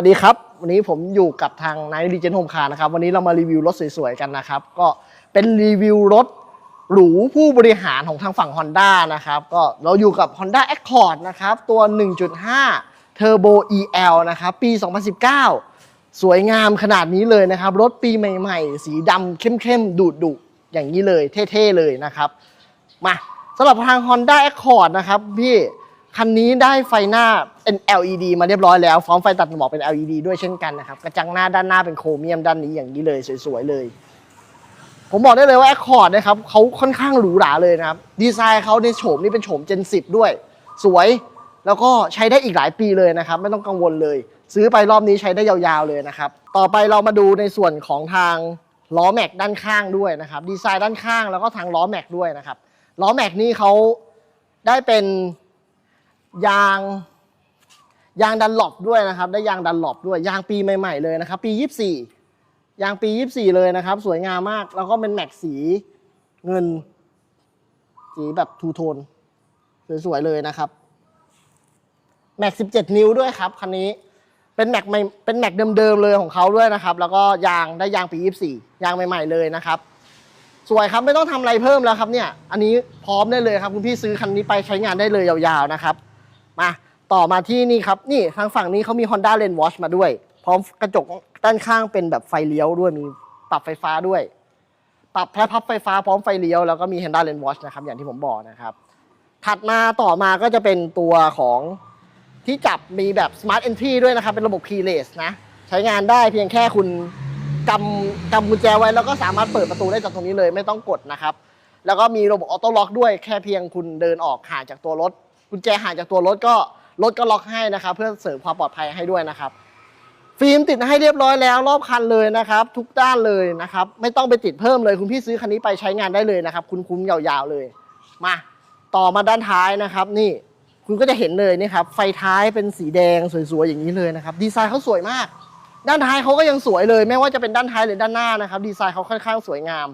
วัสดีครับ วันนี้ผมอยู่กับทางนายดีเจนโฮมคาร์นะครับ วันนี้เรามารีวิวรถสวยๆกันนะครับ ก็เป็นรีวิวรถหรูผู้บริหารของทางฝั่ง Honda นะครับ ก็เราอยู่กับ Honda Accord นะครับ ตัว 1.5 Turbo EL นะครับ ปี 2019 สวยงามขนาดนี้เลยนะครับ รถปีใหม่ๆ สีดำเข้มๆ ดุดๆอย่างนี้เลย เท่ๆ เลยนะครับ มาสำหรับทาง Honda Accord นะครับพี่ คันนี้ได้ไฟหน้าเป็น LED มาเรียบร้อยแล้วพร้อมไฟตัดหมอกเป็น LED ด้วยเช่นกันนะครับ กระจังหน้าด้านหน้าเป็นโครเมียมด้านนี้อย่างนี้เลยสวยๆเลย ผมบอกได้เลยว่า Accord นะครับเขาค่อนข้างหรูหราเลยนะครับ ดีไซน์เขาในโฉมนี่เป็นโฉม Gen 10 ด้วย สวยแล้วก็ใช้ได้อีกหลายปีเลยนะครับ ไม่ต้องกังวลเลย ซื้อไปรอบนี้ใช้ได้ยาวๆเลยนะครับ ต่อไปเรามาดูในส่วนของทางล้อแม็กด้านข้างด้วยนะครับ ดีไซน์ด้านข้างแล้วก็ทางล้อแม็กด้วยนะครับล้อแม็กนี่เขาได้เป็น ยางยางดันหลบด้วยนะครับ ได้ยางดันหลบด้วย ยางปีใหม่ ๆ เลยนะครับ ปี 24 ยางปี 24 เลยนะครับ สวยงามมาก แล้วก็เป็นแม็กสีเงิน สีแบบทูโทน สวย ๆ เลยนะครับ แม็ก 17 นิ้วด้วยครับ คันนี้ เป็นแม็กใหม่ เป็นแม็กเดิม ๆ เลยของเขาด้วยนะครับ แล้วก็ยาง ได้ยางปี 24 ยางใหม่ ๆ เลยนะครับ สวยครับ ไม่ต้องทำอะไรเพิ่มแล้วครับเนี่ย อันนี้พร้อมได้เลยครับคุณพี่ซื้อคันนี้ไปใช้งานได้เลยยาวๆนะครับ มาต่อมาที่นี่ครับ นี่ทางฝั่งนี้เขามี Honda Lane Watch มาด้วย พร้อมกระจกด้านข้างเป็นแบบไฟเลี้ยวด้วยมีปรับไฟฟ้าด้วย ปรับแพรพับไฟฟ้าพร้อมไฟเลี้ยวแล้วก็มี Honda Lane Watch นะครับ อย่างที่ผมบอกนะครับ ถัดมาต่อมาก็จะเป็นตัวของที่จับมีแบบ Smart Entry ด้วยนะครับ เป็นระบบ keyless นะ ใช้งานได้เพียงแค่คุณกำกำกุญแจไว้แล้วก็สามารถเปิดประตูได้จากตรงนี้เลยไม่ต้องกดนะครับ แล้วก็มีระบบออโต้ล็อกด้วยแค่เพียงคุณเดินออกห่างจากตัวรถ กุญแจห่างจากตัวรถก็รถก็ล็อกให้นะครับ เพื่อเสริมความปลอดภัยให้ด้วยนะครับ ฟิล์มติดให้เรียบร้อยแล้วรอบคันเลยนะครับ ทุกด้านเลยนะครับ ไม่ต้องไปติดเพิ่มเลยคุณพี่ซื้อคันนี้ไปใช้งานได้เลยนะครับ คุณคุ้มยาวๆเลย มาต่อมาด้านท้ายนะครับ นี่คุณก็จะเห็นเลยนี่ครับ ไฟท้ายเป็นสีแดงสวยๆอย่างนี้เลยนะครับ ดีไซน์เขาสวยมาก ด้านท้ายเขาก็ยังสวยเลย ไม่ว่าจะเป็นด้านท้ายหรือด้านหน้านะครับ ดีไซน์เขาค่อนข้างสวยงาม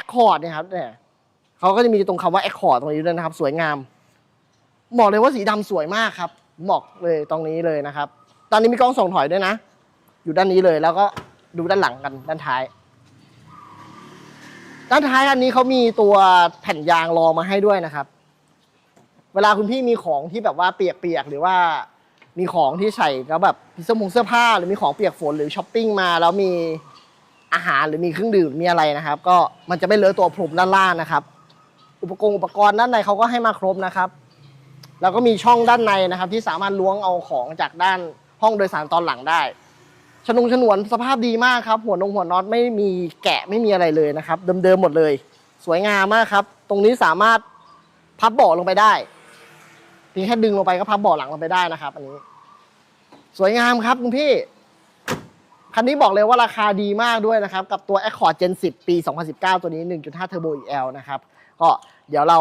Accord เนี่ยครับเนี่ยเขาก็จะมีตรงคำว่า Accord ตรงนี้ด้วยนะครับ สวยงาม บอกเลยว่าสีดำสวยมากครับบอกเลยตรงนี้เลยนะครับ ตอนนี้มีกล้องส่องถอยด้วยนะ อยู่ด้านนี้เลยแล้วก็ดูด้านหลังกันด้านท้าย ด้านท้ายอันนี้เขามีตัวแผ่นยางรองมาให้ด้วยนะครับ เวลาคุณพี่มีของที่แบบว่าเปียกๆหรือว่ามีของที่ใส่แล้วแบบเสื้อผงเสื้อผ้า หรือมีของเปียกฝนหรือช้อปปิ้งมา แล้วมีอาหารหรือมีเครื่องดื่มมีอะไรนะครับ ก็มันจะไม่เลอะตัวพรมด้านล่างนะครับ อุปกรณ์อุปกรณ์ด้านในเขาก็ให้มาครบนะครับ แล้วก็มีช่องด้านในนะครับ ที่สามารถล้วงเอาของจากด้านห้องโดยสารตอนหลังได้ชนุงฉนวนสภาพดีมากครับ หัวนงหัวน็อตไม่มีแกะไม่มีอะไรเลยนะครับ เดิมๆหมดเลย สวยงามมากครับ ตรงนี้สามารถพับเบาะลงไปได้เพียงแค่ดึงลงไปก็พับเบาะหลังลงไปได้นะครับ อันนี้ สวยงามครับคุณพี่คันนี้บอกเลยว่าราคาดีมากด้วยนะครับ กับตัว Accord Gen 10 ปี 2019 ตัวนี้ 1.5 Turbo EL นะครับ ก็เดี๋ยวเรา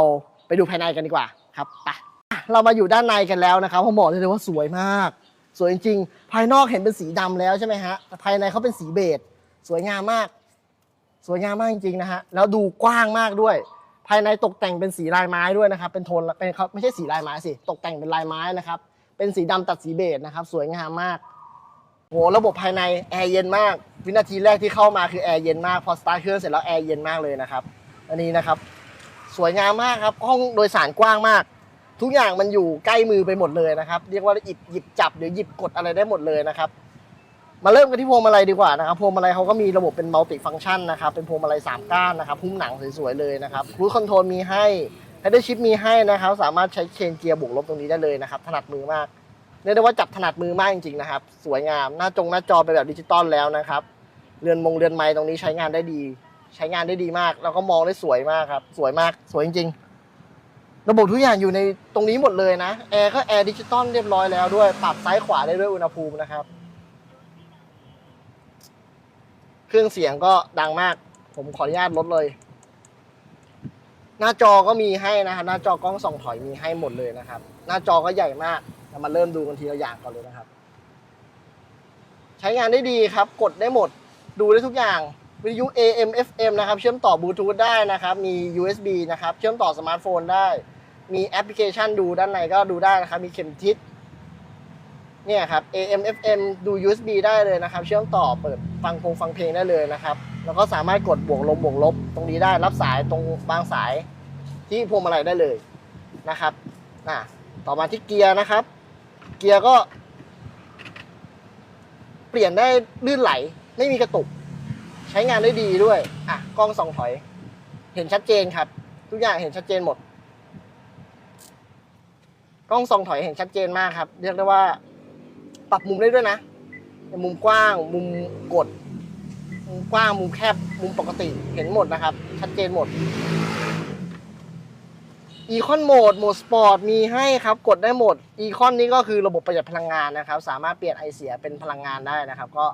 ไปดูภายในกันดีกว่าครับไป เรามาอยู่ด้านในกันแล้วนะครับผมบอกเลยว่าสวยมาก สวยจริงๆ ภายนอกเห็นเป็นสีดำแล้วใช่ไหมฮะแต่ภายในเขาเป็นสีเบจสวยงามมาก สวยงามมากจริงๆนะฮะแล้วดูกว้างมากด้วย ภายในตกแต่งเป็นสีลายไม้ด้วยนะครับ เป็นโทนเป็นเขาไม่ใช่สีลายไม้สิตกแต่งเป็นลายไม้นะครับ เป็นสีดำตัดสีเบจนะครับ สวยงามมากโหระบบภายในแอร์เย็นมาก วินาทีแรกที่เข้ามาคือแอร์เย็นมากพอสตาร์ทเครื่องเสร็จแล้วแอร์เย็นมากเลยนะครับ อันนี้นะครับ สวยงามมากครับห้องโดยสารกว้างมาก ทุกอย่างมันอยู่ใกล้มือไปหมดเลยนะครับ เรียกว่าหยิบหยิบจับหรือหยิบกดอะไรได้หมดเลยนะครับ มาเริ่มกันที่พวงมาลัยดีกว่านะครับพวงมาลัยเขาก็มีระบบเป็นมัลติฟัง c t ชันนะครับเป็นพวงมาลัย3ก้านนะครับหุ้มหนังสวยๆเลยนะครับครูคอนโทรลมีให้ h ฮด d ชิปมีให้นะครับ สามารถใช้เชนเกียร์บวกลบตรงนี้ได้เลยนะครับถนัดมือมากเรียกได้ว่าจับถนัดมือมากจริงๆนะครับ สวยงามหน้าจงหน้าจอเป็นแบบดิจิตอลแล้วนะครับเรือนมงเรือนไม้ตรงนี้ใช้งานได้ดี ใช้งานได้ดีมาก แล้วก็มองได้สวยมากครับ สวยมากสวยจริงๆ ระบบทุกอย่างอยู่ในตรงนี้หมดเลยนะ แอร์ก็แอร์ดิจิตอลเรียบร้อยแล้วด้วย ปรับซ้ายขวาได้ด้วยอุณหภูมินะครับ เครื่องเสียงก็ดังมาก ผมขออนุญาตลดเลย หน้าจอก็มีให้นะครับ หน้าจอกล้องส่องถอยมีให้หมดเลยนะครับ หน้าจอก็ใหญ่มากเรามาเริ่มดูกันทีละอย่างก่อนเลยนะครับ ใช้งานได้ดีครับ กดได้หมด ดูได้ทุกอย่างวิทยุ AM FM นะครับ เชื่อมต่อบลูทูธได้นะครับ มี USB นะครับ เชื่อมต่อสมาร์ทโฟนได้ มีแอปพลิเคชันดูด้านในก็ดูได้นะครับ มีเข็มทิศเนี่ยครับ AM FM ดู USB ได้เลยนะครับ เชื่อมต่อเปิดฟังพงฟังเพลงได้เลยนะครับ แล้วก็สามารถกดบวกลบบวกลบ ตรงนี้ได้รับสายตรงบางสายที่พวงมาลัยได้เลยนะครับอะต่อมาที่เกียร์นะครับ เกียร์ก็ เปลี่ยนได้ลื่นไหล ไม่มีกระตุก ใช้งานได้ดีด้วยอะกล้องส่องถอย เห็นชัดเจนครับ ทุกอย่างเห็นชัดเจนหมด กล้องส่องถอยเห็นชัดเจนมากครับ เรียกได้ว่า ปรับมุมได้ด้วยนะมุมกว้าง มุมกด มุมกว้าง มุมแคบ มุมปกติ เห็นหมดนะครับ ชัดเจนหมด อีคอนโหมด โหมดสปอร์ต มีให้ครับ กดได้หมด อีคอนนี้ก็คือระบบประหยัดพลังงานนะครับ สามารถเปลี่ยนไอเสียเป็นพลังงานได้นะครับ ก็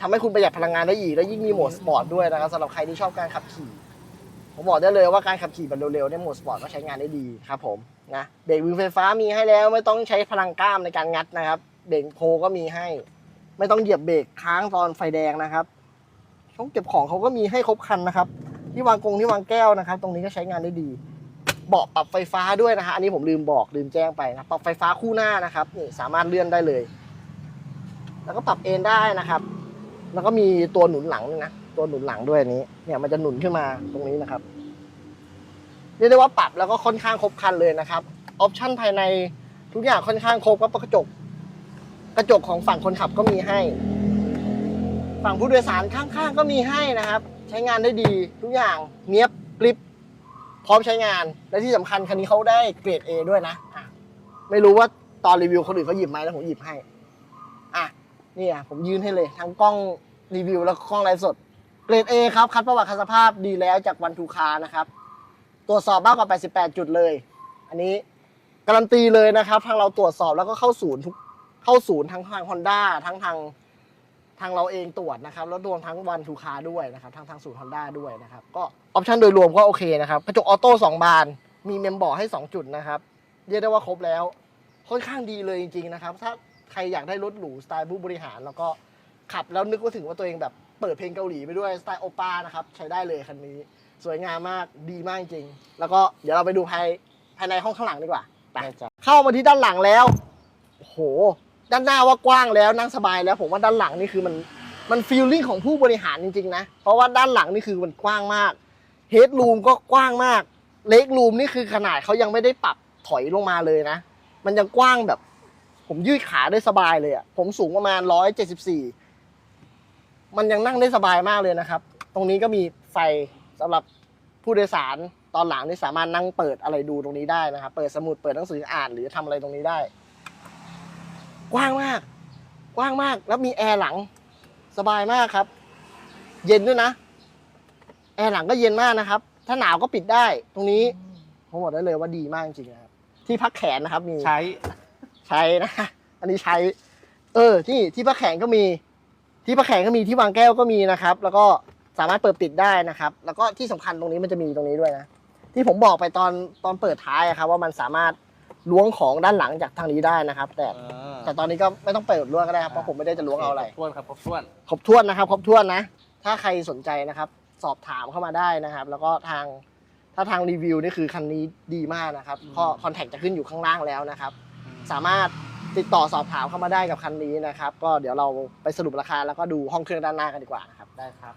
ทำให้คุณประหยัดพลังงานได้อีก แล้วยิ่งมีโหมดสปอร์ตด้วยนะครับสำหรับใครที่ชอบการขับขี่ ผมบอกได้เลยว่าการขับขี่แบบเร็วๆในโหมดสปอร์ตก็ใช้งานได้ดีครับผมนะเบรกมือไฟฟ้ามีให้แล้วไม่ต้องใช้พลังกล้ามในการงัดนะครับ เบรกโพก็มีให้ ไม่ต้องเหยียบเบรกค้างตอนไฟแดงนะครับช่องเก็บของเขาก็มีให้ครบครันนะครับ ที่วางกงที่วางแก้วนะครับ ตรงนี้ก็ใช้งานได้ดีเบาะปรับไฟฟ้าด้วยนะฮะอันนี้ผมลืมบอกลืมแจ้งไปนะปรับไฟฟ้าคู่หน้านะครับนี่สามารถเลื่อนได้เลย แล้วก็ปรับเอนได้นะครับ แล้วก็มีตัวหนุนหลังนะ ตัวหนุนหลังด้วยอันนี้ เนี่ยมันจะหนุนขึ้นมาตรงนี้นะครับเรียกได้ว่าปรับแล้วก็ค่อนข้างครบครันเลยนะครับออปชั่นภายในทุกอย่างค่อนข้างครบก็กระจก กระจกของฝั่งคนขับก็มีให้ ฝั่งผู้โดยสารข้างๆก็มีให้นะครับ ใช้งานได้ดีทุกอย่างเนี้ยบกริบพร้อมใช้งานและที่สำคัญคันนี้เขาได้เกรด A ด้วยนะะไม่รู้ว่าตอนรีวิวคนอื่นเขาหยิบไหมแล้วผมหยิบให้ อะนี่อะผมยืนให้เลย ทั้งกล้องรีวิวแล้วก็กล้องไลฟ์สด เกรด A ครับคัดประวัติคัดสภาพดีแล้วจากวันทูคานะครับตรวจสอบมากกว่า 88 จุดเลย อันนี้การันตีเลยนะครับ ทางเราตรวจสอบแล้วก็เข้าศูนย์ทุกเข้าศูนย์ทั้งทางฮอนด้าทั้งทางทางเราเองตรวจนะครับ แล้วรวมทั้งวันทูคาด้วยนะครับทั้งทางศูนย์ฮอนด้าด้วยนะครับ ก็ออปชันโดยรวมก็โอเคนะครับกระจกออโต้สองบาน มีเมมเบอร์ให้ 2 จุดนะครับ เรียกได้ว่าครบแล้ว ค่อนข้างดีเลยจริงๆนะครับ ถ้าใครอยากได้รถหรูสไตล์ผู้บริหารแล้วก็ ขับแล้วนึกว่าถึงว่าตัวเองแบบเปิดเพลงเกาหลีไปด้วยสไตล์โอป้านะครับ ใช้ได้เลยคันนี้ สวยงามมากดีมากจริง แล้วก็เดี๋ยวเราไปดูภายภายในห้องข้างหลังดีกว่าไปเข้ามาที่ด้านหลังแล้วโอ้โห ด้านหน้าว่ากว้างแล้วนั่งสบายแล้ว ผมว่าด้านหลังนี่คือมันมันฟีลลิ่งของผู้บริหารจริงๆนะ เพราะว่าด้านหลังนี่คือมันกว้างมากเฮดรูมก็กว้างมากเล็กรูมนี่คือขนาดเขายังไม่ได้ปรับถอยลงมาเลยนะ มันยังกว้างแบบ ผมยืดขาได้สบายเลยอะ่ะผมสูงประมาณร้อยเจ็ดสิบสี่ มันยังนั่งได้สบายมากเลยนะครับ ตรงนี้ก็มีไฟสำหรับผู้โดยสารตอนหลังนี่สามารถนั่งเปิดอะไรดูตรงนี้ได้นะครับ เปิดสมุดเปิดหนังสืออ่านหรือทำอะไรตรงนี้ได้ กว้างมาก กว้างมากแล้วมีแอร์หลังสบายมากครับ เย็นด้วยนะ แอร์หลังก็เย็นมากนะครับ ถ้าหนาวก็ปิดได้ ตรงนี้ผมบอกได้เลยว่าดีมากจริงๆนะครับ ที่พักแขนนะครับมีใช้ ใช้นะ อันนี้ใช้ เออ ที่ที่พักแขนก็มี ที่พักแขนก็มีที่วางแก้วก็มีนะครับ แล้วก็สามารถเปิดปิดได้นะครับ แล้วก็ที่สำคัญตรงนี้มันจะมีตรงนี้ด้วยนะ ที่ผมบอกไปตอนตอนเปิดท้ายอะครับ ว่ามันสามารถล้วงของด้านหลังจากทางนี้ได้นะครับ แต่แต่ตอนนี้ก็ไม่ต้องเปิดล้วงก็ได้ครับเพราะผมไม่ได้จะล้วงเอาอะไรคบถ้วนครับครบถ้วนครบถ้วนนะครับครบถ้วนนะ ถ้าใครสนใจนะครับ สอบถามเข้ามาได้นะครับ แล้วก็ทางถ้าทางรีวิวนี่คือคันนี้ดีมากนะครับข้อคอนแทคจะขึ้นอยู่ข้างล่างแล้วนะครับ สามารถ ติดต่อสอบถามเข้ามาได้กับคันนี้นะครับ ก็เดี๋ยวเราไปสรุปราคาแล้วก็ดูห้องเครื่องด้านหน้ากันดีกว่านะครับ ได้ครับ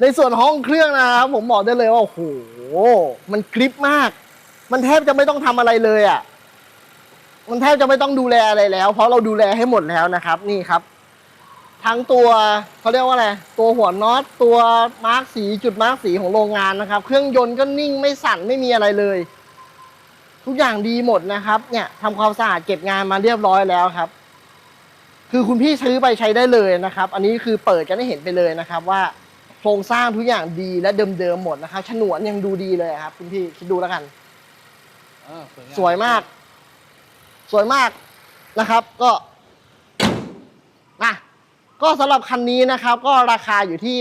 ในส่วนห้องเครื่องนะครับผมบอกได้เลยว่าโอ้โหมันกริปมาก มันแทบจะไม่ต้องทำอะไรเลยอะมันแทบจะไม่ต้องดูแลอะไรแล้ว เพราะเราดูแลให้หมดแล้วนะครับ นี่ครับ ทั้งตัวเขาเรียกว่าอะไรตัวหัวน็อตตัวมาร์กสีจุดมาร์กสีของโรงงานนะครับ เครื่องยนต์ก็นิ่งไม่สั่นไม่มีอะไรเลย ทุกอย่างดีหมดนะครับ เนี่ยทำความสะอาดเก็บงานมาเรียบร้อยแล้วครับ คือคุณพี่ซื้อไปใช้ได้เลยนะครับ อันนี้คือเปิดกันให้เห็นไปเลยนะครับ ว่าโครงสร้างทุกอย่างดีและเดิมๆหมดนะครับฉนวนยังดูดีเลยครับ คุณพี่คิดดูแล้วกัน เออสวยงามสวยมาก สวยมากนะครับ ก็นะ ก็สำหรับคันนี้นะครับ ก็ราคาอยู่ที่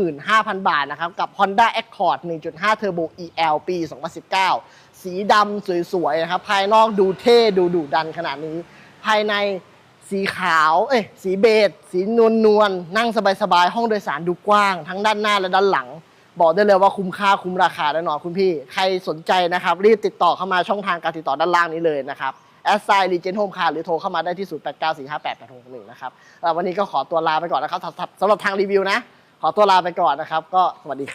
835,000 บาทนะครับ กับ Honda Accord 1.5 Turbo EL ปี 2019 สีดำสวยๆนะครับ ภายนอกดูเท่ดูดุดันขนาดนี้ ภายในสีขาว เอ้ย สีเบจ สีนวลนวลๆนั่งสบายๆ ห้องโดยสารดูกว้าง ทั้งด้านหน้าและด้านหลัง บอกได้เลยว่าคุ้มค่าคุ้มราคาแน่นอนคุณพี่ ใครสนใจนะครับ รีบติดต่อเข้ามาช่องทางการติดต่อด้านล่างนี้เลยนะครับ แอสไซน์รีเจนโฮมคาร์หรือโทรเข้ามาได้ที่ 0 8 9 4 5 8 8 6 1 นะครับวันนี้ก็ขอตัวลาไปก่อนนะครับสำหรับสำหรับทางรีวิวนะ ขอตัวลาไปก่อนนะครับ ก็สวัสดีครับ